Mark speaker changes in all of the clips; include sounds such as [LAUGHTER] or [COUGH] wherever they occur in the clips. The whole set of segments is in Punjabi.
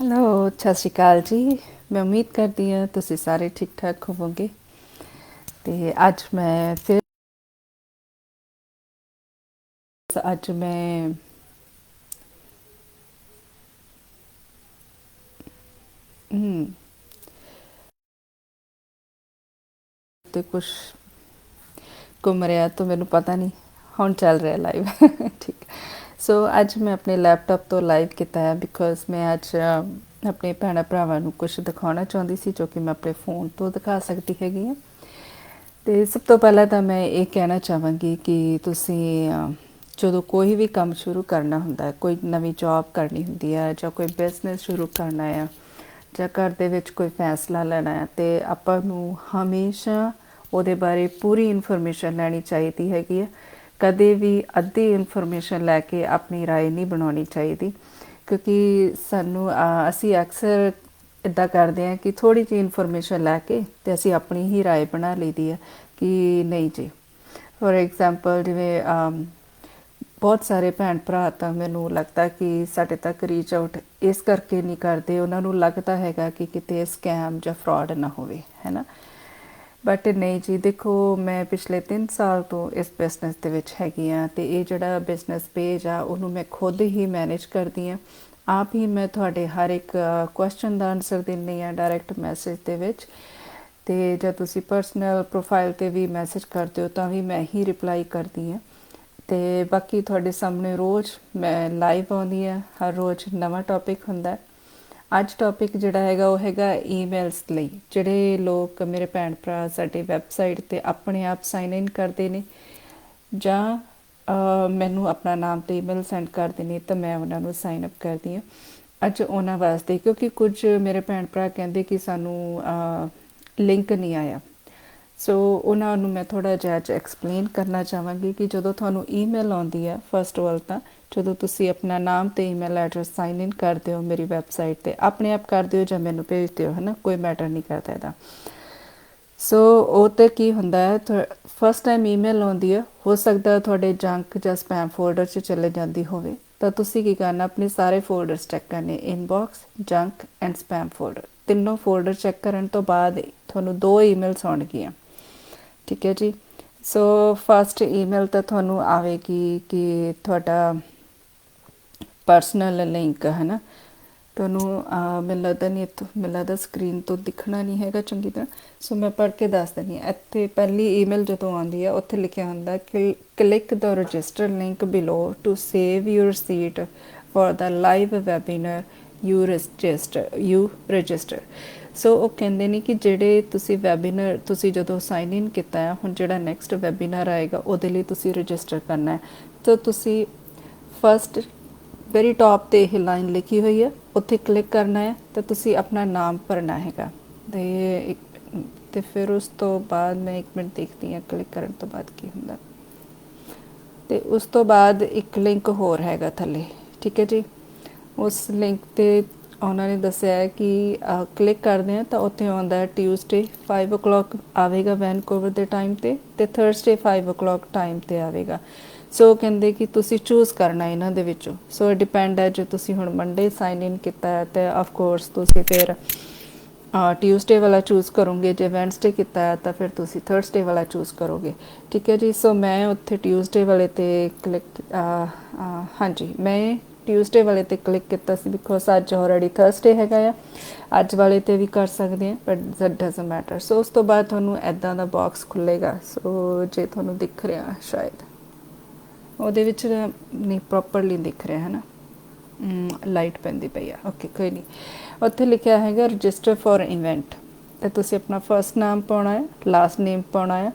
Speaker 1: ਹੈਲੋ ਸਤਿ ਸ਼੍ਰੀ ਅਕਾਲ ਜੀ। ਮੈਂ ਉਮੀਦ ਕਰਦੀ ਹਾਂ ਤੁਸੀਂ ਸਾਰੇ ਠੀਕ ਠਾਕ ਹੋਵੋਗੇ। ਤੇ ਅੱਜ ਮੈਂ ਫਿਰ ਅੱਜ ਮੈਂ ਹਮ ਤੇ ਕੁਝ ਘੁੰਮ ਰਿਹਾ ਤਾਂ ਮੈਨੂੰ ਪਤਾ ਨਹੀਂ। ਹੁਣ ਚੱਲ ਰਿਹਾ ਲਾਈਵ [LAUGHS] ਠੀਕ। ਸੋ ਅੱਜ ਮੈਂ ਆਪਣੇ ਲੈਪਟਾਪ ਤੋਂ ਲਾਈਵ ਕੀਤਾ ਹੈ ਬਿਕੋਜ਼ ਮੈਂ ਅੱਜ ਆਪਣੇ ਭੈਣਾਂ ਭਰਾਵਾਂ ਨੂੰ ਕੁਝ ਦਿਖਾਉਣਾ ਚਾਹੁੰਦੀ ਸੀ ਜੋ ਕਿ ਮੈਂ ਆਪਣੇ ਫੋਨ ਤੋਂ ਦਿਖਾ ਸਕਦੀ ਹੈਗੀ ਹਾਂ। ਤੇ ਸਭ ਤੋਂ ਪਹਿਲਾਂ ਤਾਂ ਮੈਂ ਇਹ ਕਹਿਣਾ ਚਾਹਾਂਗੀ ਕਿ ਤੁਸੀਂ ਜਦੋਂ ਕੋਈ ਵੀ ਕੰਮ ਸ਼ੁਰੂ ਕਰਨਾ ਹੁੰਦਾ ਹੈ, ਕੋਈ ਨਵੀਂ ਜੌਬ ਕਰਨੀ ਹੁੰਦੀ ਹੈ ਜਾਂ ਕੋਈ ਬਿਜ਼ਨਸ ਸ਼ੁਰੂ ਕਰਨਾ ਹੈ ਜਾਂ ਘਰ ਦੇ ਵਿੱਚ ਕੋਈ ਫੈਸਲਾ ਲੈਣਾ ਹੈ, ਤੇ ਆਪਾਂ ਨੂੰ ਹਮੇਸ਼ਾ ਉਹਦੇ ਬਾਰੇ ਪੂਰੀ ਇਨਫੋਰਮੇਸ਼ਨ ਲੈਣੀ ਚਾਹੀਦੀ ਹੈਗੀ ਹੈ। ਕਦੇ ਵੀ ਅੱਧੀ ਇਨਫੋਰਮੇਸ਼ਨ ਲੈ ਕੇ ਆਪਣੀ رائے ਨਹੀਂ ਬਣਾਉਣੀ ਚਾਹੀਦੀ ਕਿਉਂਕਿ ਸਾਨੂੰ ਅ, ਅਸੀਂ ਅਕਸਰ ਇਦਾਂ ਕਰਦੇ ਹਾਂ ਕਿ ਥੋੜੀ ਜਿਹੀ ਇਨਫੋਰਮੇਸ਼ਨ ਲੈ ਕੇ ਤੇ ਅਸੀਂ ਆਪਣੀ ਹੀ رائے ਬਣਾ ਲਈਦੀ ਹੈ ਕਿ ਨਹੀਂ ਜੀ ਫੋਰ ਐਗਜ਼ਾਮਪਲ ਜਿਵੇਂ ਅਮ, ਬਹੁਤ ਸਾਰੇ ਭੈਣ ਭਰਾ ਤਾਂ ਮੈਨੂੰ ਲੱਗਦਾ ਕਿ ਸਾਡੇ ਤੱਕ ਰੀਚ ਆਊਟ ਇਸ ਕਰਕੇ ਨਹੀਂ ਕਰਦੇ ਉਹਨਾਂ ਨੂੰ ਲੱਗਦਾ ਹੈਗਾ ਕਿ ਕਿਤੇ ਸਕੈਮ ਜਾਂ ਫਰਾਡ ਨਾ ਹੋਵੇ ਹੈਨਾ ਬਟ ਨਹੀਂ ਜੀ, ਦੇਖੋ, ਮੈਂ ਪਿਛਲੇ 3 ਸਾਲ ਤੋਂ ਇਸ ਬਿਜ਼ਨਸ ਦੇ ਵਿੱਚ ਹੈਗੀ ਆ ਤੇ ਇਹ ਜਿਹੜਾ ਬਿਜ਼ਨਸ ਪੇਜ ਆ, ਉਹਨੂੰ ਮੈਂ ਖੁਦ ਹੀ ਮੈਨੇਜ ਕਰਦੀ ਆ ਆਪ ਹੀ ਮੈਂ ਤੁਹਾਡੇ ਹਰ ਇੱਕ ਕੁਐਸਚਨ ਦਾ ਆਨਸਰ ਦਿੰਦੀ ਆ ਡਾਇਰੈਕਟ ਮੈਸੇਜ ਦੇ ਵਿੱਚ। ਤੇ ਜੇ ਤੁਸੀਂ ਪਰਸਨਲ ਪ੍ਰੋਫਾਈਲ ਤੇ ਵੀ ਮੈਸੇਜ ਕਰਦੇ ਹੋ, ਤਾਂ ਵੀ ਮੈਂ ਹੀ ਰਿਪਲਾਈ ਕਰਦੀ ਆ ਤੇ ਬਾਕੀ ਤੁਹਾਡੇ ਸਾਹਮਣੇ ਰੋਜ਼ ਮੈਂ ਲਾਈਵ ਆਉਂਦੀ ਆ ਹਰ ਰੋਜ਼ ਨਵਾਂ ਟੌਪਿਕ ਹੁੰਦਾ। ਹੈ ਅੱਜ ਟੌਪਿਕ ਜਿਹੜਾ ਹੈਗਾ ਉਹ ਹੈਗਾ ਈਮੇਲਸ ਲਈ, ਜਿਹੜੇ ਲੋਕ ਮੇਰੇ ਭੈਣ ਭਰਾ ਸਾਡੇ ਵੈਬਸਾਈਟ ਤੇ ਆਪਣੇ ਆਪ ਸਾਈਨ ਇਨ ਕਰਦੇ ਨੇ ਜਾਂ ਮੈਨੂੰ ਆਪਣਾ ਨਾਮ ਤੇ ਈਮੇਲ ਸੈਂਡ ਕਰਦੇ ਨੇ ਤਾਂ ਮੈਂ ਉਹਨਾਂ ਨੂੰ ਸਾਈਨ ਅਪ ਕਰਦੀ ਹਾਂ ਅੱਜ ਉਹਨਾਂ ਵਾਸਤੇ, ਕਿਉਂਕਿ ਕੁਝ ਮੇਰੇ ਭੈਣ ਭਰਾ ਕਹਿੰਦੇ ਕਿ ਸਾਨੂੰ ਲਿੰਕ ਨਹੀਂ ਆਇਆ। ਸੋ ਉਹਨਾਂ ਨੂੰ ਮੈਂ ਥੋੜਾ ਜਿਹਾ ਅੱਜ ਐਕਸਪਲੇਨ ਕਰਨਾ ਚਾਹਾਂਗੀ ਕਿ ਜਦੋਂ ਤੁਹਾਨੂੰ ਈਮੇਲ ਆਉਂਦੀ ਹੈ ਫਸਟ ਆਫ ਆਲ ਤਾਂ ਜਦੋਂ ਤੁਸੀਂ ਆਪਣਾ ਨਾਮ ਤੇ ਈਮੇਲ ਐਡਰੈਸ ਸਾਈਨ ਇਨ ਕਰਦੇ ਹੋ ਮੇਰੀ ਵੈਬਸਾਈਟ ਤੇ, ਆਪਣੇ ਆਪ ਕਰਦੇ ਹੋ ਜਾਂ ਮੈਨੂੰ ਭੇਜਦੇ ਹੋ ਹਨਾ? ਕੋਈ ਮੈਟਰ ਨਹੀਂ ਕਰਦਾ ਇਹਦਾ। ਸੋ ਉਹ ਤੇ ਕੀ ਹੁੰਦਾ ਹੈ? ਫਸਟ ਟਾਈਮ ਈਮੇਲ ਆਉਂਦੀ ਹੈ, ਹੋ ਸਕਦਾ ਤੁਹਾਡੇ ਜੰਕ ਜਾਂ ਸਪੈਮ ਫੋਲਡਰ 'ਚ ਚਲੇ ਜਾਂਦੀ ਹੋਵੇ, ਤਾਂ ਤੁਸੀਂ ਕੀ ਕਰਨਾ? ਆਪਣੇ ਸਾਰੇ ਫੋਲਡਰਸ ਚੈੱਕ ਕਰਨੇ inbox junk and spam folder ਤਿੰਨੋਂ ਫੋਲਡਰ ਚੈੱਕ ਕਰਨ ਤੋਂ ਬਾਅਦ ਤੁਹਾਨੂੰ ਦੋ ਈਮੇਲਸ ਆਉਣਗੀਆਂ। ਠੀਕ ਹੈ ਜੀ। ਸੋ ਫਸਟ ਈਮੇਲ ਤਾਂ ਤੁਹਾਨੂੰ ਆਵੇਗੀ ਕਿ ਤੁਹਾਡਾ ਪਰਸਨਲ ਲਿੰਕ ਹੈ ਨਾ ਤੁਹਾਨੂੰ ਮੈਨੂੰ ਲੱਗਦਾ ਨਹੀਂ ਇੱਥੋਂ, ਮੈਨੂੰ ਲੱਗਦਾ ਸਕਰੀਨ ਤੋਂ ਦਿਖਣਾ ਨਹੀਂ ਹੈਗਾ ਚੰਗੀ ਤਰ੍ਹਾਂ। ਸੋ ਮੈਂ ਪੜ੍ਹ ਕੇ ਦੱਸ ਦਿੰਦੀ ਹਾਂ। ਇੱਥੇ ਪਹਿਲੀ ਈਮੇਲ ਜਦੋਂ ਆਉਂਦੀ ਹੈ, ਉੱਥੇ ਲਿਖਿਆ ਹੁੰਦਾ ਕਿ click the register link below to save your seat for the live webinar you register you register so ਉਹ ਕਹਿੰਦੇ ਨੇ ਕਿ ਜਿਹੜੇ ਤੁਸੀਂ ਵੈਬਿਨਾਰ ਤੁਸੀਂ ਜਦੋਂ ਸਾਈਨ ਇਨ ਕੀਤਾ ਹੈ, ਹੁਣ ਜਿਹੜਾ ਨੈਕਸਟ ਵੈਬਿਨਾਰ ਆਏਗਾ, ਉਹਦੇ ਲਈ ਤੁਸੀਂ ਰਜਿਸਟਰ ਕਰਨਾ ਹੈ। ਤਾਂ ਤੁਸੀਂ ਫਸਟ ਵੈਰੀ ਟਾਪ ਤੇ ਇਹ ਲਾਈਨ ਲਿਖੀ ਹੋਈ ਹੈ, ਉੱਥੇ ਕਲਿੱਕ ਕਰਨਾ ਹੈ, ਤਾਂ ਤੁਸੀਂ ਆਪਣਾ ਨਾਮ ਭਰਨਾ ਹੈਗਾ। ਤੇ ਇੱਕ- ਤੇ ਫਿਰ ਉਸ ਤੋਂ ਬਾਅਦ ਮੈਂ ਇੱਕ ਮਿੰਟ ਦੇਖਦੀ ਹਾਂ ਕਲਿੱਕ ਕਰਨ ਤੋਂ ਬਾਅਦ ਕੀ ਹੁੰਦਾ। ਤੇ ਉਸ ਤੋਂ ਬਾਅਦ ਇੱਕ ਲਿੰਕ ਹੋਰ ਹੈਗਾ ਥੱਲੇ, ਠੀਕ ਹੈ ਜੀ? ਉਸ ਲਿੰਕ ਤੇ ਉਹਨਾਂ ਨੇ ਦੱਸਿਆ ਹੈ ਕਿ ਕਲਿੱਕ ਕਰਦੇ ਆ ਤਾਂ ਉੱਥੇ ਆਉਂਦਾ ਹੈ ਟਿਊਜ਼ਡੇ 5:00 ਆਵੇਗਾ ਵੈਨਕੂਵਰ ਦੇ ਟਾਈਮ ਤੇ ਤੇ ਥਰਸਡੇ 5:00 ਟਾਈਮ ਤੇ ਆਵੇਗਾ। ਸੋ ਕਹਿੰਦੇ ਕਿ ਤੁਸੀਂ ਚੂਜ਼ ਕਰਨਾ ਇਹਨਾਂ ਦੇ ਵਿੱਚੋਂ। ਸੋ ਡਿਪੈਂਡ ਹੈ ਜੇ ਤੁਸੀਂ ਹੁਣ ਮੰਡੇ ਸਾਈਨ ਇਨ ਕੀਤਾ ਹੈ ਤੇ ਆਫ ਕੋਰਸ ਤੁਸੀਂ ਫਿਰ ਟਿਊਜ਼ਡੇ ਵਾਲਾ ਚੂਜ਼ ਕਰੋਗੇ। ਜੇ ਵੈਨਸਡੇ ਕੀਤਾ ਹੈ ਤਾਂ ਫਿਰ ਤੁਸੀਂ ਥਰਸਡੇ ਵਾਲਾ ਚੂਜ਼ ਕਰੋਗੇ। ਠੀਕ ਹੈ ਜੀ? ਸੋ ਮੈਂ ਉੱਥੇ ਟਿਊਜ਼ਡੇ ਵਾਲੇ ਤੇ ਕਲਿੱਕ ਹਾਂਜੀ, ਮੈਂ ਟਿਊਜ਼ਡੇ ਵਾਲੇ ਤੇ ਕਲਿੱਕ ਕੀਤਾ ਸੀ ਬਿਕੋਜ਼ ਅੱਜ ਆਲਰੇਡੀ ਥਰਸਡੇ ਹੈਗਾ ਆ। ਅੱਜ ਵਾਲੇ ਤੇ ਵੀ ਕਰ ਸਕਦੇ ਆ but that doesn't matter so ਉਸ ਤੋਂ ਬਾਅਦ ਤੁਹਾਨੂੰ ਐਦਾਂ ਦਾ ਬਾਕਸ ਖੁੱਲੇਗਾ। ਸੋ ਜੇ ਤੁਹਾਨੂੰ ਦਿਖ ਰਿਹਾ ਸ਼ਾਇਦ। ਉਹਦੇ ਵਿੱਚ ਨਹੀਂ ਪ੍ਰੋਪਰਲੀ ਦਿਖ ਰਿਹਾ ਹੈ ਨਾ ਲਾਈਟ ਪੈਂਦੀ ਪਈ ਆ। ਓਕੇ ਕੋਈ ਨਹੀਂ। ਉੱਥੇ ਲਿਖਿਆ ਹੈਗਾ ਰਜਿਸਟਰ ਫॉर ਇਵੈਂਟ ਤੇ ਤੁਸੀਂ ਆਪਣਾ ਫਰਸਟ ਨਾਮ ਪਾਉਣਾ ਹੈ ਲਾਸਟ ਨੇਮ ਪਾਉਣਾ ਹੈ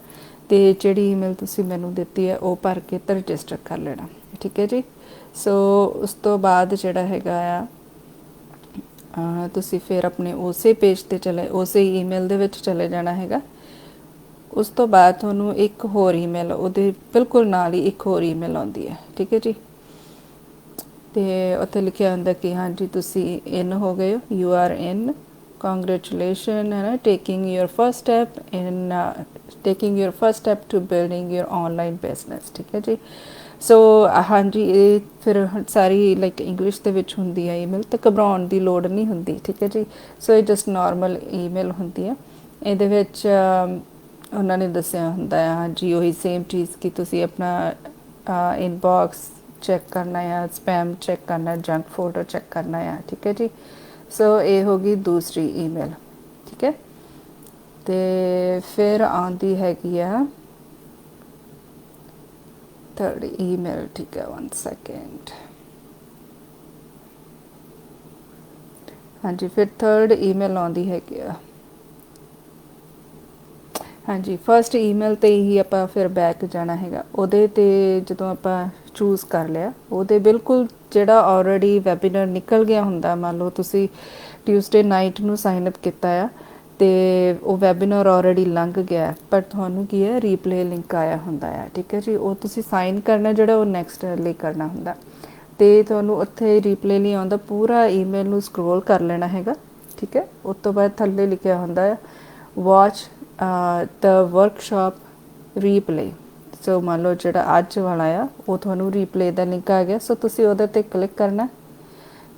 Speaker 1: ਤੇ ਜਿਹੜੀ ਈਮੇਲ ਤੁਸੀਂ ਮੈਨੂੰ ਦਿੱਤੀ ਹੈ ਉਹ ਭਰ ਕੇ ਤੇ ਰਜਿਸਟਰ ਕਰ ਲੈਣਾ। ਠੀਕ ਹੈ ਜੀ? ਸੋ ਉਸ ਤੋਂ ਬਾਅਦ ਜਿਹੜਾ ਹੈਗਾ ਆ ਤੁਸੀਂ ਫਿਰ ਆਪਣੇ ਉਸੇ ਪੇਜ ਤੇ ਚਲੇ, ਉਸੇ ਈਮੇਲ ਦੇ ਵਿੱਚ ਚਲੇ ਜਾਣਾ ਹੈਗਾ। ਉਸ ਤੋਂ ਬਾਅਦ ਤੁਹਾਨੂੰ ਇੱਕ ਹੋਰ ਈਮੇਲ ਉਹਦੇ ਬਿਲਕੁਲ ਨਾਲ ਹੀ ਇੱਕ ਹੋਰ ਈਮੇਲ ਆਉਂਦੀ ਹੈ। ਠੀਕ ਹੈ ਜੀ? ਤੇ ਉੱਥੇ ਲਿਖਿਆ ਹੁੰਦਾ ਕਿ ਹਾਂਜੀ, ਤੁਸੀਂ ਇਨ ਹੋ ਗਏ ਹੋ ਯੂ ਆਰ ਇਨ ਕੰਗ੍ਰੈਚੁਲੇਸ਼ਨ ਹੈ ਨਾ taking your first step in taking your first step to building your online business ਠੀਕ ਹੈ ਜੀ? ਸੋ ਹਾਂਜੀ, ਇਹ ਫਿਰ ਸਾਰੀ ਲਾਈਕ ਇੰਗਲਿਸ਼ ਦੇ ਵਿੱਚ ਹੁੰਦੀ ਹੈ ਈਮੇਲ ਤਾਂ ਘਬਰਾਉਣ ਦੀ ਲੋੜ ਨਹੀਂ ਹੁੰਦੀ, ਠੀਕ ਹੈ ਜੀ? ਸੋ ਇਹ ਜਸਟ ਨਾਰਮਲ ਈਮੇਲ ਹੁੰਦੀ ਹੈ ਇਹਦੇ ਵਿੱਚ ਉਹਨਾਂ ਨੇ ਦੱਸਿਆ ਹੁੰਦਾ ਹੈ ਹਾਂਜੀ, ਉਹੀ ਸੇਮ ਚੀਜ਼ ਕਿ ਤੁਸੀਂ ਆਪਣਾ ਇਨਬਾਕਸ ਚੈੱਕ ਕਰਨਾ ਹੈ ਸਪੈਮ ਚੈੱਕ ਕਰਨਾ ਹੈ ਜੰਕ ਫੋਲਡਰ ਚੈੱਕ ਕਰਨਾ ਹੈ ਠੀਕ ਹੈ ਜੀ? ਸੋ ਇਹ ਹੋ ਗਈ ਦੂਸਰੀ ਈਮੇਲ ਠੀਕ ਹੈ? ਤੇ ਫਿਰ ਆਉਂਦੀ ਹੈਗੀ ਆ ਥਰਡ ਈਮੇਲ ਠੀਕ ਹੈ 1 ਸੈਕਿੰਡ ਹਾਂਜੀ ਫਿਰ ਥਰਡ ਈਮੇਲ ਆਉਂਦੀ ਹੈਗੀ ਆ ਹਾਂਜੀ ਫਰਸਟ ਈਮੇਲ ਤੇ ਹੀ ਆਪਾਂ ਫਿਰ ਬੈਕ ਜਾਣਾ ਹੈਗਾ ਉਹਦੇ ਤੇ ਜਦੋਂ ਆਪਾਂ ਚੂਜ਼ ਕਰ ਲਿਆ ਉਹਦੇ ਬਿਲਕੁਲ ਜਿਹੜਾ ਆਲਰੇਡੀ ਵੈਬਿਨਾਰ ਨਿਕਲ ਗਿਆ ਹੁੰਦਾ ਮੰਨ ਲਓ ਤੁਸੀਂ ਟਿਊਸਡੇ ਨਾਈਟ ਨੂੰ ਸਾਈਨ ਅਪ ਕੀਤਾ ਆ ਤੇ ਉਹ ਵੈਬਿਨਾਰ ਆਲਰੇਡੀ ਲੰਘ ਗਿਆ ਪਰ ਤੁਹਾਨੂੰ ਕੀ ਹੈ ਰੀਪਲੇ ਲਿੰਕ ਆਇਆ ਹੁੰਦਾ ਹੈ, ਠੀਕ ਹੈ ਜੀ? ਉਹ ਤੁਸੀਂ ਸਾਈਨ ਕਰਨਾ ਜਿਹੜਾ ਉਹ ਨੈਕਸਟ ਲਈ ਕਰਨਾ ਹੁੰਦਾ। ਤੇ ਤੁਹਾਨੂੰ ਉੱਥੇ ਰੀਪਲੇ ਲਈ ਆਉਂਦਾ, ਪੂਰਾ ਈਮੇਲ ਨੂੰ ਸਕਰੋਲ ਕਰ ਲੈਣਾ ਹੈਗਾ, ਠੀਕ ਹੈ? ਉਸ ਤੋਂ ਬਾਅਦ ਥੱਲੇ ਲਿਖਿਆ ਹੁੰਦਾ ਹੈ watch the workshop replay so ਮੰਨ ਲਓ ਜਿਹੜਾ ਅੱਜ ਵਾਲਾ ਆ, ਉਹ ਤੁਹਾਨੂੰ ਰੀਪਲੇ ਦਾ ਲਿੰਕ ਆ ਗਿਆ। ਸੋ ਤੁਸੀਂ ਉਹਦੇ ਤੇ ਕਲਿੱਕ ਕਰਨਾ।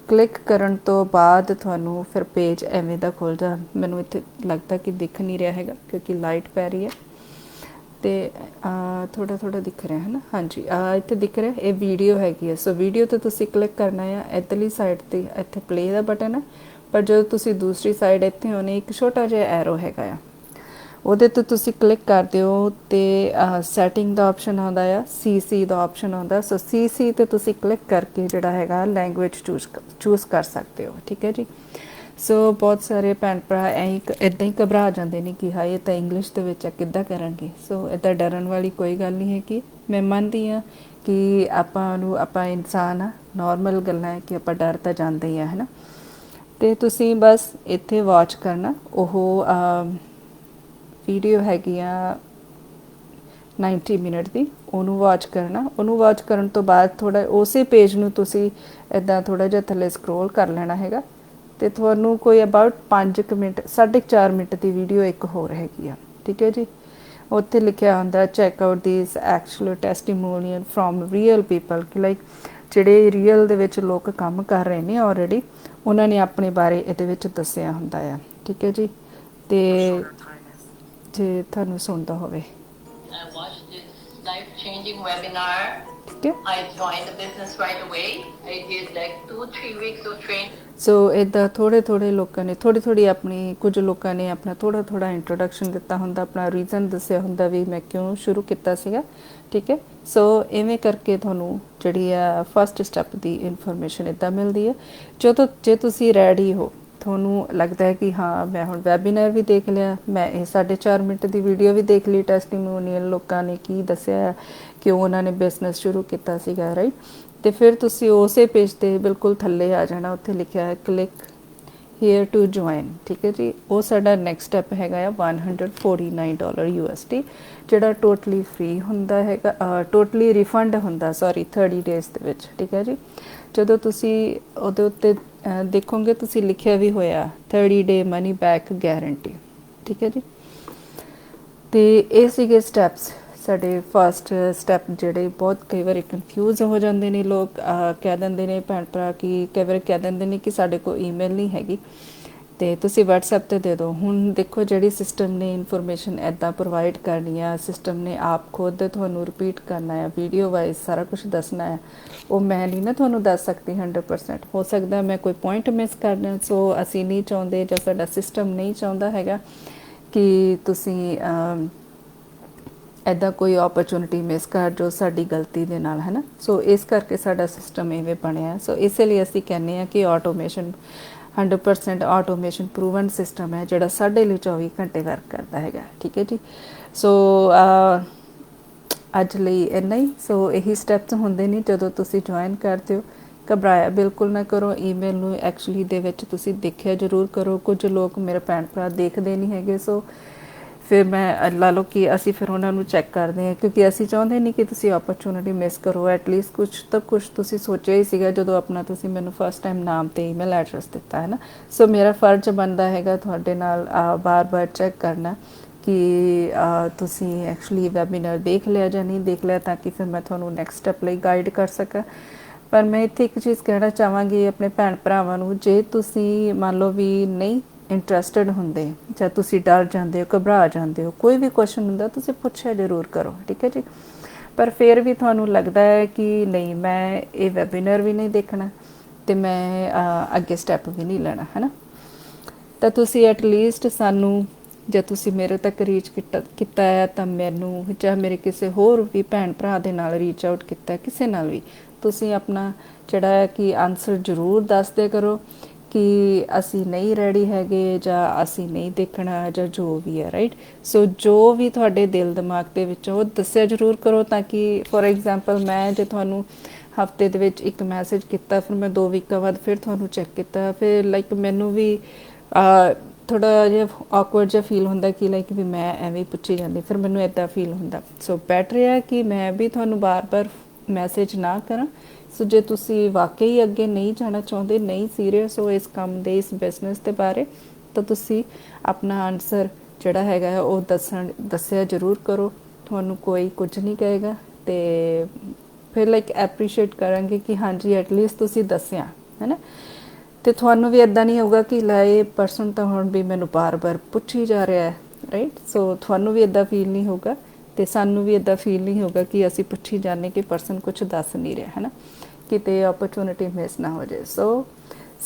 Speaker 1: ਕਲਿੱਕ ਕਰਨ ਤੋਂ ਬਾਅਦ ਤੁਹਾਨੂੰ ਫਿਰ ਪੇਜ ਐਵੇਂ ਦਾ ਖੁੱਲ ਜਾ ਮੈਨੂੰ ਇੱਥੇ ਲੱਗਦਾ ਕਿ ਦਿਖ ਨਹੀਂ ਰਿਹਾ ਹੈਗਾ, ਕਿਉਂਕਿ ਲਾਈਟ ਪੈ ਰਹੀ ਹੈ। ਤੇ ਥੋੜਾ ਥੋੜਾ ਦਿਖ ਰਿਹਾ, ਹੈ ਨਾ? ਹਾਂਜੀ ਇੱਥੇ ਦਿਖ ਰਿਹਾ, ਇਹ ਵੀਡੀਓ ਹੈਗੀ ਹੈ। ਸੋ ਵੀਡੀਓ ਤੇ ਤੁਸੀਂ ਕਲਿੱਕ ਕਰਨਾ ਹੈ, ਇਧਰਲੀ ਸਾਈਡ ਤੇ ਇੱਥੇ ਪਲੇ ਦਾ ਬਟਨ ਹੈ। ਪਰ ਜਦੋਂ ਤੁਸੀਂ ਦੂਸਰੀ ਸਾਈਡ ਇੱਥੇ ਹੋਣੇ ਇੱਕ ਛੋਟਾ ਜਿਹਾ ਐਰੋ ਹੈਗਾ ਆ। ਉਹਦੇ ਤੇ ਤੁਸੀਂ ਕਲਿੱਕ ਕਰਦੇ ਹੋ ਤੇ ਸੈਟਿੰਗ ਦਾ ਆਪਸ਼ਨ ਆਉਂਦਾ ਆ ਸੀਸੀ ਦਾ ਆਪਸ਼ਨ ਆਉਂਦਾ। ਸੋ ਸੀਸੀ ਤੇ ਤੁਸੀਂ ਕਲਿੱਕ ਕਰਕੇ ਜਿਹੜਾ ਹੈਗਾ ਲੈਂਗੁਏਜ ਚੂਜ਼ ਚੂਜ਼ ਕਰ ਸਕਦੇ ਹੋ। ਠੀਕ ਹੈ ਜੀ? ਸੋ ਬਹੁਤ ਸਾਰੇ ਭੈਣ ਭਰਾ ਐਂ ਇਦਾਂ ਹੀ ਘਬਰਾ ਜਾਂਦੇ ਨੇ ਕਿ ਹਾਏ, ਇਹ ਤਾਂ ਇੰਗਲਿਸ਼ ਦੇ ਵਿੱਚ ਆ, ਕਿੱਦਾਂ ਕਰਾਂਗੇ? ਸੋ ਇਦਾਂ ਡਰਨ ਵਾਲੀ ਕੋਈ ਗੱਲ ਨਹੀਂ ਹੈ ਕਿ ਮੈਂ ਮੰਨਦੀ ਆ ਕਿ ਆਪਾਂ ਨੂੰ, ਆਪਾਂ ਇਨਸਾਨ ਆ ਨਾਰਮਲ ਗੱਲਾਂ ਹੈ ਕਿ ਆਪਾਂ ਡਰ ਤਾਂ ਜਾਂਦੇ ਹੀ ਆ ਹੈਨਾ ਤੇ ਤੁਸੀਂ ਬਸ ਇੱਥੇ ਵਾਚ ਕਰਨਾ। ਉਹ ਵੀਡੀਓ ਹੈਗੀ ਆ 90 ਮਿੰਟ ਦੀ, ਉਹਨੂੰ ਵਾਚ ਕਰਨਾ। ਉਹਨੂੰ ਵਾਚ ਕਰਨ ਤੋਂ ਬਾਅਦ ਥੋੜਾ ਉਸੇ ਪੇਜ ਨੂੰ ਤੁਸੀਂ ਇਦਾਂ ਥੋੜਾ ਜਿਹਾ ਥੱਲੇ ਸਕਰੋਲ ਕਰ ਲੈਣਾ ਹੈਗਾ। ਤੇ ਤੁਹਾਨੂੰ ਕੋਈ ਅਬਾਊਟ 5 ਮਿੰਟ 4.5 ਮਿੰਟ ਦੀ ਵੀਡੀਓ ਇੱਕ ਹੋਰ ਹੈਗੀ ਆ। ਠੀਕ ਹੈ ਜੀ? ਉੱਥੇ ਲਿਖਿਆ ਹੁੰਦਾ check out this actual testimonial from real people ਕਿ ਲਾਈਕ ਜਿਹੜੇ ਰੀਅਲ ਦੇ ਵਿੱਚ ਲੋਕ ਕੰਮ ਕਰ ਰਹੇ ਨੇ ਆਲਰੇਡੀ ਉਹਨਾਂ ਨੇ ਆਪਣੇ ਬਾਰੇ ਇਹਦੇ ਵਿੱਚ ਦੱਸਿਆ ਹੁੰਦਾ ਆ। ਠੀਕ ਹੈ ਜੀ? ਤੇ ਜੇ ਤੁਹਾਨੂੰ ਸੁਣਦਾ ਹੋਵੇ
Speaker 2: I watched this life-changing webinar.
Speaker 1: ਠੀਕ ਹੈ
Speaker 2: I joined the business right away. I did like two, three weeks of training.
Speaker 1: So ਇਦਾਂ ਥੋੜੇ ਥੋੜੇ ਲੋਕਾਂ ਨੇ ਥੋੜੀ ਥੋੜੀ ਆਪਣੀ ਕੁਝ ਲੋਕਾਂ ਨੇ ਆਪਣਾ ਥੋੜਾ ਥੋੜਾ ਇੰਟਰੋਡਕਸ਼ਨ ਦਿੱਤਾ ਹੁੰਦਾ ਆਪਣਾ ਰੀਜ਼ਨ ਦੱਸਿਆ ਹੁੰਦਾ ਵੀ ਮੈਂ ਕਿਉਂ ਸ਼ੁਰੂ ਕੀਤਾ ਸੀਗਾ ਠੀਕ ਹੈ ਸੋ ਐਵੇਂ ਕਰਕੇ ਤੁਹਾਨੂੰ ਜਿਹੜੀ ਆ ਫਰਸਟ ਸਟੈਪ ਦੀ ਇਨਫੋਰਮੇਸ਼ਨ ਇਦਾਂ ਮਿਲਦੀ ਹੈ ਜਦੋਂ ਜੇ ਤੁਸੀਂ ਰੈਡੀ ਹੋ ਤੁਹਾਨੂੰ ਲੱਗਦਾ ਹੈ ਕਿ ਹਾਂ, ਮੈਂ ਹੁਣ ਵੈਬਿਨਾਰ ਵੀ ਦੇਖ ਲਿਆ, ਮੈਂ ਇਹ 4.5 ਮਿੰਟ ਦੀ ਵੀਡੀਓ ਵੀ ਦੇਖ ਲਈ ਟੈਸਟੀਮੋਨੀਅਲ ਲੋਕਾਂ ਨੇ ਕੀ ਦੱਸਿਆ ਹੈ ਕਿ ਉਹਨਾਂ ਨੇ ਬਿਜ਼ਨਸ ਸ਼ੁਰੂ ਕੀਤਾ ਸੀਗਾ ਰਾਈਟ ਤੇ ਫਿਰ ਤੁਸੀਂ ਉਸੇ ਪੇਜ ਤੇ ਬਿਲਕੁਲ ਥੱਲੇ ਆ ਜਾਣਾ, ਉੱਥੇ ਲਿਖਿਆ ਹੈ ਕਲਿੱਕ ਹੇਅਰ ਟੂ ਜੁਆਇਨ ਠੀਕ ਹੈ ਜੀ? ਉਹ ਸਾਡਾ ਨੈਕਸਟ ਸਟੈਪ ਹੈਗਾ ਆ 149 ਡਾਲਰ ਯੂਐਸਡੀ ਜਿਹੜਾ ਟੋਟਲੀ ਫ੍ਰੀ ਹੁੰਦਾ ਹੈਗਾ ਟੋਟਲੀ ਰਿਫੰਡ ਹੁੰਦਾ ਸੌਰੀ 30 ਡੇਜ਼ ਦੇ ਵਿੱਚ, ਠੀਕ ਹੈ ਜੀ? ਜਦੋਂ ਤੁਸੀਂ ਉਹਦੇ ਉੱਤੇ ਦੇਖੋਗੇ ਤੁਸੀਂ ਲਿਖਿਆ ਵੀ ਹੋਇਆ 30 ਡੇ ਮਨੀ ਬੈਕ ਗਾਰੰਟੀ ਠੀਕ ਹੈ ਜੀ? ਤੇ ਇਹ ਸੀਗੇ ਸਟੈਪਸ ਸਾਡੇ ਫਰਸਟ ਸਟੈਪ ਜਿਹੜੇ ਬਹੁਤ ਕਈ ਵਾਰੀ ਕਨਫਿਊਜ਼ ਹੋ ਜਾਂਦੇ ਨੇ ਲੋਕ ਕਹਿ ਦਿੰਦੇ ਨੇ ਭੈਣ ਭਰਾ ਕਿ ਕਈ ਵਾਰ ਕਹਿ ਦਿੰਦੇ ਨੇ ਕਿ ਸਾਡੇ ਕੋਲ ਈਮੇਲ ਨਹੀਂ ਹੈਗੀ। ਤੇ ਤੁਸੀਂ WhatsApp ਤੇ ਦੇ ਦਿਓ। ਹੁਣ ਦੇਖੋ ਜਿਹੜੀ ਸਿਸਟਮ ਨੇ ਇਨਫੋਰਮੇਸ਼ਨ ਐਦਾਂ ਪ੍ਰੋਵਾਈਡ ਕਰਨੀ ਆ ਸਿਸਟਮ ਨੇ ਆਪ ਖੁਦ ਤੁਹਾਨੂੰ ਰਿਪੀਟ ਕਰਨਾ ਹੈ ਵੀਡੀਓ ਵਾਈਜ਼ ਸਾਰਾ ਕੁਝ ਦੱਸਣਾ ਹੈ ਉਹ ਮੈਂ ਨਹੀਂ ਨਾ ਤੁਹਾਨੂੰ ਦੱਸ ਸਕਦੀ 100% ਹੋ ਸਕਦਾ ਮੈਂ ਕੋਈ ਪੁਆਇੰਟ ਮਿਸ ਕਰ ਦਾਂ ਸੋ ਅਸੀਂ ਨਹੀਂ ਚਾਹੁੰਦੇ ਜਾਂ ਸਾਡਾ ਸਿਸਟਮ ਨਹੀਂ ਚਾਹੁੰਦਾ ਹੈਗਾ ਕਿ ਤੁਸੀਂ ਐਦਾਂ ਕੋਈ ਓਪਰਚੁਨਿਟੀ ਮਿਸ ਕਰ ਜੋ ਸਾਡੀ ਗਲਤੀ ਦੇ ਨਾਲ ਹੈ ਨਾ ਸੋ ਇਸ ਕਰਕੇ ਸਾਡਾ ਸਿਸਟਮ ਐਵੇਂ ਬਣਿਆ। ਸੋ ਇਸੇ ਲਈ ਅਸੀਂ ਕਹਿੰਦੇ ਆ ਕਿ ਆਟੋਮੇਸ਼ਨ 100% ਆਟੋਮੇਸ਼ਨ ਪ੍ਰੂਵਨ ਸਿਸਟਮ ਹੈ, ਜਿਹੜਾ ਸਾਡੇ ਲਈ 24 ਘੰਟੇ ਵਰਕ ਕਰਦਾ ਹੈਗਾ। ਠੀਕ ਹੈ ਜੀ? ਸੋ ਅੱਜ ਲਈ ਇੰਨਾ ਹੀ। ਸੋ ਇਹੀ ਸਟੈਪਸ ਹੁੰਦੇ ਨੇ, ਜਦੋਂ ਤੁਸੀਂ ਜੁਆਇਨ ਕਰਦੇ ਹੋ, ਘਬਰਾਇਆ ਬਿਲਕੁਲ ਨਾ ਕਰੋ। ਈਮੇਲ ਨੂੰ ਐਕਚੁਅਲੀ ਦੇ ਵਿੱਚ ਤੁਸੀਂ ਦੇਖਿਆ ਜ਼ਰੂਰ ਕਰੋ। ਕੁਝ ਲੋਕ ਮੇਰੇ ਭੈਣ ਭਰਾ ਦੇਖਦੇ ਨਹੀਂ ਹੈਗੇ ਸੋ ਫਿਰ ਮੈਂ ਲਾ ਲਓ ਕਿ ਅਸੀਂ ਫਿਰ ਉਹਨਾਂ ਨੂੰ ਚੈੱਕ ਕਰਦੇ ਹਾਂ, ਕਿਉਂਕਿ ਅਸੀਂ ਚਾਹੁੰਦੇ ਨਹੀਂ ਕਿ ਤੁਸੀਂ ਓਪਰਚ्युनिटी ਮਿਸ ਕਰੋ। ਐਟਲੀਸਟ ਕੁਝ ਤਾਂ ਕੁਝ ਤੁਸੀਂ ਸੋਚਿਆ ਹੀ ਸੀਗਾ ਜਦੋਂ ਆਪਣਾ ਤੁਸੀਂ ਮੈਨੂੰ ਫਸਟ ਟਾਈਮ ਨਾਮ ਤੇ ਈਮੇਲ ਐਡਰੈਸ ਦਿੱਤਾ, ਹੈ ਨਾ? ਸੋ ਮੇਰਾ ਫਰਜ਼ ਬਣਦਾ ਹੈਗਾ ਤੁਹਾਡੇ ਨਾਲ ਬਾਰ-ਬਾਰ ਚੈੱਕ ਕਰਨਾ ਕਿ ਤੁਸੀਂ ਐਕਚੁਅਲੀ ਵੈਬਿਨਾਰ ਦੇਖ ਲਿਆ ਜਾਂ ਨਹੀਂ ਦੇਖ ਲਿਆ ਤਾਂ ਕਿ ਫਿਰ ਮੈਂ ਤੁਹਾਨੂੰ ਨੈਕਸਟ ਸਟੈਪ ਲਈ ਗਾਈਡ ਕਰ ਸਕਾਂ। ਪਰ ਮੈਂ ਇੱਥੇ ਇੱਕ ਚੀਜ਼ ਕਹਿਣਾ ਚਾਹਾਂਗੀ ਆਪਣੇ ਭੈਣ ਭਰਾਵਾਂ ਨੂੰ, ਜੇ ਤੁਸੀਂ ਮੰਨ ਲਓ ਵੀ ਨਹੀਂ ਇੰਟਰਸਟਿਡ ਹੁੰਦੇ, ਜਾਂ ਤੁਸੀਂ ਡਰ ਜਾਂਦੇ ਹੋ, ਘਬਰਾ ਜਾਂਦੇ ਹੋ, ਕੋਈ ਵੀ ਕੁਐਸਚਨ ਹੁੰਦਾ, ਤੁਸੀਂ ਪੁੱਛਿਆ ਜ਼ਰੂਰ ਕਰੋ, ਠੀਕ ਹੈ ਜੀ? ਪਰ ਫਿਰ ਵੀ ਤੁਹਾਨੂੰ ਲੱਗਦਾ ਹੈ ਕਿ ਨਹੀਂ, ਮੈਂ ਇਹ ਵੈਬਿਨਾਰ ਵੀ ਨਹੀਂ ਦੇਖਣਾ, ਤੇ ਮੈਂ ਅੱਗੇ ਸਟੈਪ ਵੀ ਨਹੀਂ ਲੈਣਾ ਹੈ ਨਾ ਤਾਂ ਤੁਸੀਂ ਐਟ ਲੀਸਟ ਸਾਨੂੰ, ਜੇ ਤੁਸੀਂ ਮੇਰੇ ਤੱਕ ਰੀਚ ਕੀਤਾ ਕੀਤਾ ਹੈ, ਤਾਂ ਮੈਨੂੰ, ਜਾਂ ਮੇਰੇ ਕਿਸੇ ਹੋਰ ਵੀ ਭੈਣ ਭਰਾ ਦੇ ਨਾਲ ਰੀਚ ਆਊਟ ਕੀਤਾ ਕਿਸੇ ਨਾਲ ਵੀ, ਤੁਸੀਂ ਆਪਣਾ ਜਿਹੜਾ ਹੈ ਕਿ ਆਨਸਰ ਜ਼ਰੂਰ ਦੱਸਦੇ ਕਰੋ ਕਿ ਅਸੀਂ ਨਹੀਂ ਰੈਡੀ ਹੈਗੇ ਜਾਂ ਅਸੀਂ ਨਹੀਂ ਦੇਖਣਾ ਜਾਂ ਜੋ ਵੀ ਹੈ ਰਾਈਟ ਸੋ ਜੋ ਵੀ ਤੁਹਾਡੇ ਦਿਲ ਦਿਮਾਗ ਦੇ ਵਿੱਚ ਉਹ ਦੱਸਿਆ ਜ਼ਰੂਰ ਕਰੋ ਤਾਂ ਕਿ ਫੋਰ ਐਗਜ਼ਾਮਪਲ ਮੈਂ ਜੇ ਤੁਹਾਨੂੰ ਹਫ਼ਤੇ ਦੇ ਵਿੱਚ ਇੱਕ ਮੈਸੇਜ ਕੀਤਾ, ਫਿਰ ਮੈਂ 2 ਵੀਕਾਂ ਬਾਅਦ ਫਿਰ ਤੁਹਾਨੂੰ ਚੈੱਕ ਕੀਤਾ, ਫਿਰ ਲਾਈਕ ਮੈਨੂੰ ਵੀ ਥੋੜਾ ਜਿਹਾ awkward ਜਿਹਾ ਫੀਲ ਹੁੰਦਾ ਕਿ ਲਾਈਕ ਵੀ ਮੈਂ ਐਵੇਂ ਪੁੱਛੀ ਜਾਂਦੀ, ਫਿਰ ਮੈਨੂੰ ਇਦਾਂ ਫੀਲ ਹੁੰਦਾ। ਸੋ ਬੈਟਰ ਹੈ ਕਿ ਮੈਂ ਵੀ ਤੁਹਾਨੂੰ ਬਾਰ-ਬਾਰ ਮੈਸੇਜ ਨਾ ਕਰਾਂ ਸੋ ਜੇ ਤੁਸੀਂ ਵਾਕਈ ਅੱਗੇ ਨਹੀਂ ਜਾਣਾ ਚਾਹੁੰਦੇ, ਨਹੀਂ ਸੀਰੀਅਸ ਹੋ ਇਸ ਕੰਮ ਦੇ, ਇਸ ਬਿਜ਼ਨਸ ਦੇ ਬਾਰੇ, ਤਾਂ ਤੁਸੀਂ ਆਪਣਾ ਆਨਸਰ ਜਿਹੜਾ ਹੈਗਾ ਹੈ, ਉਹ ਦੱਸਣ, ਦੱਸਿਆ ਜ਼ਰੂਰ ਕਰੋ। ਤੁਹਾਨੂੰ ਕੋਈ ਕੁਝ ਨਹੀਂ ਕਹੇਗਾ ਤੇ ਫਿਰ ਲਾਈਕ ਐਪਰੀਸ਼ੀਏਟ ਕਰਾਂਗੇ ਕਿ ਹਾਂਜੀ ਐਟ ਲੀਸਟ ਤੁਸੀਂ ਦੱਸਿਆ ਹੈਨਾ ਤੇ ਤੁਹਾਨੂੰ ਵੀ ਇਦਾਂ ਨਹੀਂ ਹੋਊਗਾ ਕਿ ਲਾਏ ਪਰਸਨ ਤਾਂ ਹੁਣ ਵੀ ਮੈਨੂੰ ਬਾਰ-ਬਾਰ ਪੁੱਛੀ ਜਾ ਰਿਹਾ ਹੈ ਰਾਈਟ ਸੋ ਤੁਹਾਨੂੰ ਵੀ ਇਦਾਂ ਫੀਲ ਨਹੀਂ ਹੋਊਗਾ। ਤੇ ਸਾਨੂੰ ਵੀ ਇਦਾਂ ਫੀਲ ਨਹੀਂ ਹੋਗਾ ਕਿ ਅਸੀਂ ਪੁੱਛੀ ਜਾਣੇ ਕਿ ਪਰਸਨ ਕੁਝ ਦੱਸ ਨਹੀਂ ਰਿਹਾ ਹੈ ਨਾ ਕਿਤੇ ਓਪਰਚ्युनिटी ਮਿਸ ਨਾ ਹੋ ਜਾਏ। ਸੋ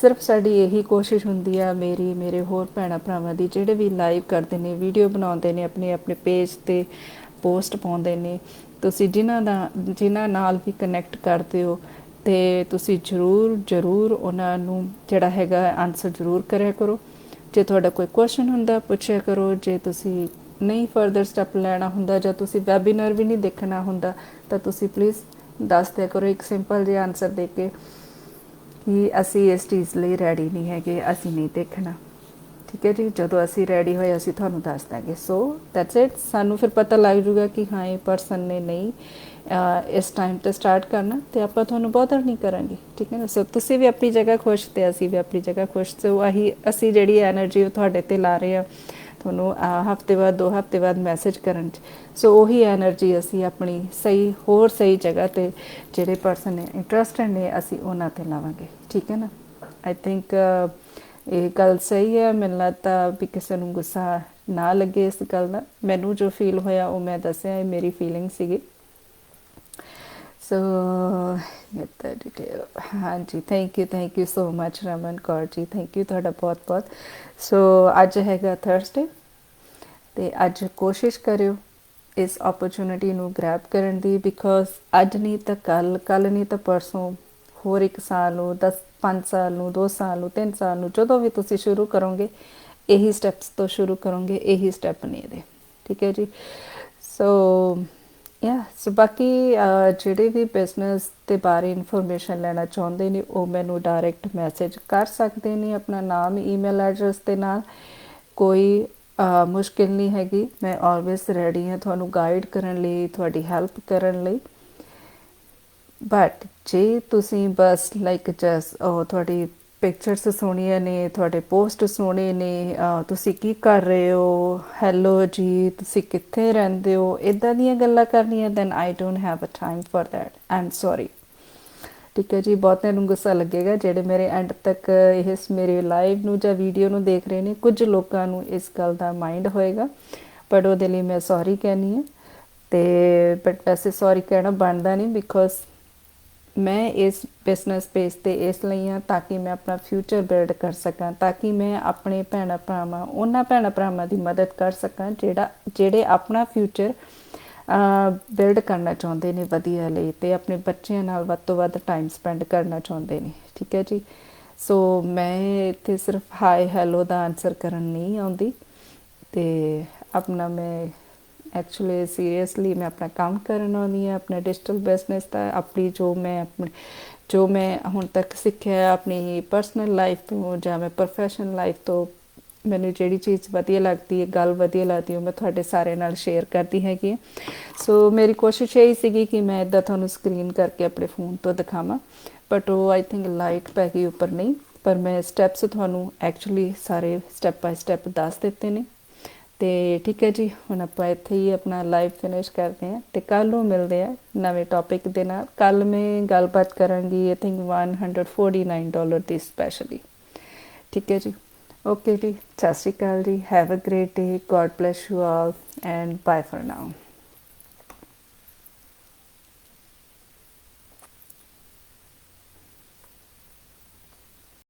Speaker 1: ਸਿਰਫ ਸਾਡੀ ਇਹੀ ਕੋਸ਼ਿਸ਼ ਹੁੰਦੀ ਆ, ਮੇਰੀ, ਮੇਰੇ ਹੋਰ ਭੈਣਾ ਭਰਾਵਾਂ ਦੀ, ਜਿਹੜੇ ਵੀ ਲਾਈਵ ਕਰਦੇ ਨੇ ਵੀਡੀਓ ਬਣਾਉਂਦੇ ਨੇ, ਆਪਣੇ ਆਪਣੇ ਪੇਜ ਤੇ ਪੋਸਟ ਪਾਉਂਦੇ ਨੇ, ਤੁਸੀਂ ਜਿਨ੍ਹਾਂ ਦਾ, ਜਿਨ੍ਹਾਂ ਨਾਲ ਵੀ ਕਨੈਕਟ ਕਰਦੇ ਹੋ, ਤੇ ਤੁਸੀਂ ਜਰੂਰ ਜਰੂਰ ਉਹਨਾਂ ਨੂੰ ਜਿਹੜਾ ਹੈਗਾ ਆਨਸਰ ਜਰੂਰ ਕਰਿਆ ਕਰੋ। ਜੇ ਤੁਹਾਡਾ ਕੋਈ ਕੁਐਸਚਨ ਹੁੰਦਾ, ਪੁੱਛਿਆ ਕਰੋ। ਜੇ ਤੁਸੀਂ ਨਹੀਂ ਫਰਦਰ ਸਟੈਪ ਲੈਣਾ ਹੁੰਦਾ ਜਾਂ ਤੁਸੀਂ ਵੈਬਿਨਾਰ ਵੀ ਨਹੀਂ ਦੇਖਣਾ ਹੁੰਦਾ, ਤਾਂ ਤੁਸੀਂ ਪਲੀਜ਼ ਦੱਸ ਦਿਆ ਕਰੋ ਇੱਕ ਸਿੰਪਲ ਜਿਹਾ ਆਨਸਰ ਦੇ ਕੇ ਕਿ ਅਸੀਂ ਇਸ ਚੀਜ਼ ਲਈ ਰੈਡੀ ਨਹੀਂ ਹੈਗੇ, ਅਸੀਂ ਨਹੀਂ ਦੇਖਣਾ। ਠੀਕ ਹੈ ਜੀ? ਜਦੋਂ ਅਸੀਂ ਰੈਡੀ ਹੋਏ, ਅਸੀਂ ਤੁਹਾਨੂੰ ਦੱਸ ਦਾਂਗੇ ਸੋ ਦੈਟਸ ਇਟ ਸਾਨੂੰ ਫਿਰ ਪਤਾ ਲੱਗ ਜੂਗਾ ਕਿ ਹਾਂ, ਇਹ ਪਰਸਨ ਨੇ ਨਹੀਂ ਇਸ ਟਾਈਮ ਤੇ ਸਟਾਰਟ ਕਰਨਾ, ਤੇ ਆਪਾਂ ਤੁਹਾਨੂੰ ਬਹੁਤ ਨਹੀਂ ਕਰਾਂਗੇ। ਠੀਕ ਹੈ ਨਾ? ਸੋ ਤੁਸੀਂ ਵੀ ਆਪਣੀ ਜਗ੍ਹਾ ਖੁਸ਼ ਤੇ ਅਸੀਂ ਵੀ ਆਪਣੀ ਜਗ੍ਹਾ ਖੁਸ਼। ਤੇ ਆਹੀ, ਅਸੀਂ ਜਿਹੜੀ એનર્ਜੀ ਉਹ ਤੁਹਾਡੇ ਤੇ ਲਾ ਰਹੇ ਆ ਤੁਹਾਨੂੰ ਹਫ਼ਤੇ ਬਾਅਦ, ਦੋ ਹਫ਼ਤੇ ਬਾਅਦ ਮੈਸੇਜ ਕਰਨ ਚ। ਸੋ ਉਹੀ એનર્ਜੀ ਅਸੀਂ ਆਪਣੀ ਸਹੀ, ਹੋਰ ਸਹੀ ਜਗ੍ਹਾ ਤੇ ਜਿਹੜੇ ਪਰਸਨ ਨੇ ਇੰਟਰਸਟਡ ਨੇ, ਅਸੀਂ ਉਹਨਾਂ ਤੇ ਲਾਵਾਂਗੇ। ਠੀਕ ਹੈ ਨਾ? ਆਈ ਥਿੰਕ ਇਹ ਗੱਲ ਸਹੀ ਹੈ। ਮੈਨੂੰ ਲੱਗਦਾ ਵੀ ਕਿਸੇ ਨੂੰ ਗੁੱਸਾ ਨਾ ਲੱਗੇ ਇਸ ਗੱਲ ਦਾ। ਮੈਨੂੰ ਜੋ ਫੀਲ ਹੋਇਆ, ਉਹ ਮੈਂ ਦੱਸਿਆ, ਇਹ ਮੇਰੀ ਫੀਲਿੰਗ ਸੀਗੀ। ਸੋ ਗੈਟ ਡਿਟੇਲ ਹਾਂਜੀ thank you thank you so much Raman Kaur ji thank you ਤੁਹਾਡਾ ਬਹੁਤ-ਬਹੁਤ ਸੋ ਅੱਜ ਹੈਗਾ ਥਰਸਡੇ ਤੇ ਅੱਜ ਕੋਸ਼ਿਸ਼ ਕਰਿਓ ਇਸ ਓਪਰਚੁਨਿਟੀ ਨੂੰ ਗ੍ਰੈਬ ਕਰਨ ਦੀ ਬਿਕੋਜ਼ ਅੱਜ ਨਹੀਂ ਤਾਂ ਕੱਲ ਕੱਲ ਨਹੀਂ ਤਾਂ ਪਰਸੋਂ ਹੋਰ ਇੱਕ ਸਾਲ ਨੂੰ 10 5 ਸਾਲ ਨੂੰ 2 ਸਾਲ ਨੂੰ 3 ਸਾਲ ਨੂੰ ਜਦੋਂ ਵੀ ਤੁਸੀਂ ਸ਼ੁਰੂ ਕਰੋਗੇ ਇਹੀ ਸਟੈਪਸ ਤੋਂ ਸ਼ੁਰੂ ਕਰੋਗੇ ਇਹੀ ਸਟੈਪ ਨੇ ਇਹਦੇ ਠੀਕ ਹੈ ਜੀ ਸੋ ਯਾ ਸੋ ਬਾਕੀ ਜਿਹੜੇ ਵੀ ਬਿਜ਼ਨਸ ਦੇ ਬਾਰੇ ਇਨਫੋਰਮੇਸ਼ਨ ਲੈਣਾ ਚਾਹੁੰਦੇ ਨੇ, ਉਹ ਮੈਨੂੰ ਡਾਇਰੈਕਟ ਮੈਸੇਜ ਕਰ ਸਕਦੇ ਨੇ ਆਪਣਾ ਨਾਮ ਈਮੇਲ ਐਡਰੈਸ ਦੇ ਨਾਲ। ਕੋਈ ਮੁਸ਼ਕਿਲ ਨਹੀਂ ਹੈਗੀ। ਮੈਂ ਆਲਵੇਸ ਰੈਡੀ ਹਾਂ ਤੁਹਾਨੂੰ ਗਾਈਡ ਕਰਨ ਲਈ, ਤੁਹਾਡੀ ਹੈਲਪ ਕਰਨ ਲਈ। ਬਟ ਜੇ ਤੁਸੀਂ ਬਸ ਲਾਈਕ ਜਸ ਉਹ ਤੁਹਾਡੀ ਪਿਕਚਰਸ ਸੋਹਣੀਆਂ ਨੇ, ਤੁਹਾਡੇ ਪੋਸਟ ਸੋਹਣੇ ਨੇ ਤੁਸੀਂ ਕੀ ਕਰ ਰਹੇ ਹੋ? ਹੈਲੋ ਜੀ ਤੁਸੀਂ ਕਿੱਥੇ ਰਹਿੰਦੇ ਹੋ? ਇਦਾਂ ਦੀਆਂ ਗੱਲਾਂ ਕਰਨੀਆਂ then I don't have a time for that um sorry ਠੀਕ ਹੈ ਜੀ ਬਹੁਤਿਆਂ ਨੂੰ ਗੁੱਸਾ ਲੱਗੇਗਾ, ਜਿਹੜੇ ਮੇਰੇ ਐਂਡ ਤੱਕ ਇਸ ਮੇਰੇ ਲਾਈਵ ਨੂੰ ਜਾਂ ਵੀਡੀਓ ਨੂੰ ਦੇਖ ਰਹੇ ਨੇ, ਕੁਝ ਲੋਕਾਂ ਨੂੰ ਇਸ ਗੱਲ ਦਾ ਮਾਈਂਡ ਹੋਏਗਾ, ਪਰ ਉਹਦੇ ਲਈ ਮੈਂ ਸੌਰੀ ਕਹਿਣੀ ਹੈ। ਤੇ ਬਟ ਵੈਸੇ ਸੌਰੀ ਕਹਿਣਾ ਬਣਦਾ ਨਹੀਂ ਬਿਕੋਜ਼ ਮੈਂ ਇਸ ਬਿਜ਼ਨਸ ਬੇਸ ਤੇ ਇਸ ਲਈ ਆ ਤਾਂ ਕਿ ਮੈਂ ਆਪਣਾ ਫਿਊਚਰ ਬਿਲਡ ਕਰ ਸਕਾਂ, ਤਾਂ ਕਿ ਮੈਂ ਆਪਣੇ ਭੈਣਾਂ ਭਰਾਵਾਂ, ਉਹਨਾਂ ਭੈਣਾਂ ਭਰਾਵਾਂ ਦੀ ਮਦਦ ਕਰ ਸਕਾਂ, ਜਿਹੜਾ, ਜਿਹੜੇ ਆਪਣਾ ਫਿਊਚਰ ਬਿਲਡ ਕਰਨਾ ਚਾਹੁੰਦੇ ਨੇ ਵਧੀਆ ਲਈ ਤੇ ਆਪਣੇ ਬੱਚਿਆਂ ਨਾਲ ਵੱਧ ਤੋਂ ਵੱਧ ਟਾਈਮ ਸਪੈਂਡ ਕਰਨਾ ਚਾਹੁੰਦੇ ਨੇ, ਠੀਕ ਹੈ ਜੀ? ਸੋ ਮੈਂ ਇੱਥੇ ਸਿਰਫ ਹਾਈ ਹੈਲੋ ਦਾ ਆਨਸਰ ਕਰਨ ਨਹੀਂ ਆਉਂਦੀ ਤੇ ਆਪਣਾ ਮੈਂ ਐਕਚੁਅਲੀ ਸੀਰੀਅਸਲੀ ਮੈਂ ਆਪਣਾ ਕੰਮ ਕਰਨ ਆਉਂਦੀ ਹਾਂ ਆਪਣਾ ਡਿਜੀਟਲ ਬਿਜ਼ਨਸ ਦਾ ਆਪਣੀ ਜੋ ਮੈਂ ਆਪਣੀ ਜੋ ਮੈਂ ਹੁਣ ਤੱਕ ਸਿੱਖਿਆ ਆਪਣੀ ਪਰਸਨਲ ਲਾਈਫ ਤੋਂ ਜਾਂ ਮੈਂ ਪ੍ਰੋਫੈਸ਼ਨਲ ਲਾਈਫ ਤੋਂ ਮੈਨੂੰ ਜਿਹੜੀ ਚੀਜ਼ ਵਧੀਆ ਲੱਗਦੀ ਹੈ ਗੱਲ ਵਧੀਆ ਲੱਗਦੀ ਹੈ ਉਹ ਮੈਂ ਤੁਹਾਡੇ ਸਾਰੇ ਨਾਲ ਸ਼ੇਅਰ ਕਰਦੀ ਹੈਗੀ ਹਾਂ। ਸੋ ਮੇਰੀ ਕੋਸ਼ਿਸ਼ ਇਹ ਸੀਗੀ ਕਿ ਮੈਂ ਇਦਾਂ ਤੁਹਾਨੂੰ ਸਕਰੀਨ ਕਰਕੇ ਆਪਣੇ ਫੋਨ ਤੋਂ ਦਿਖਾਵਾਂ ਬਟ ਉਹ ਆਈ ਥਿੰਕ ਲਾਈਟ ਪੈ ਗਈ ਉੱਪਰ ਨਹੀਂ ਪਰ ਮੈਂ ਸਟੈਪਸ ਤੁਹਾਨੂੰ ਐਕਚੁਅਲੀ ਸਾਰੇ ਸਟੈਪ ਬਾਈ ਸਟੈਪ ਦੱਸ ਦਿੱਤੇ ਨੇ ਤੇ ਠੀਕ ਹੈ ਜੀ, ਹੁਣ ਆਪਾਂ ਇੱਥੇ ਹੀ ਆਪਣਾ ਲਾਈਵ ਫਿਨਿਸ਼ ਕਰਦੇ ਹਾਂ ਤੇ ਕੱਲ ਨੂੰ ਮਿਲਦੇ ਆ ਨਵੇਂ ਟੌਪਿਕ ਦੇ ਨਾਲ। ਕੱਲ ਮੈਂ ਗੱਲਬਾਤ ਕਰਾਂਗੀ ਆਈ ਥਿੰਕ 149 ਡਾਲਰ ਦੀ ਸਪੈਸ਼ਲੀ ਠੀਕ ਹੈ ਜੀ? ਓਕੇ ਜੀ, ਸਤਿ ਸ਼੍ਰੀ ਅਕਾਲ ਜੀ। Have a great day God bless you all and bye for now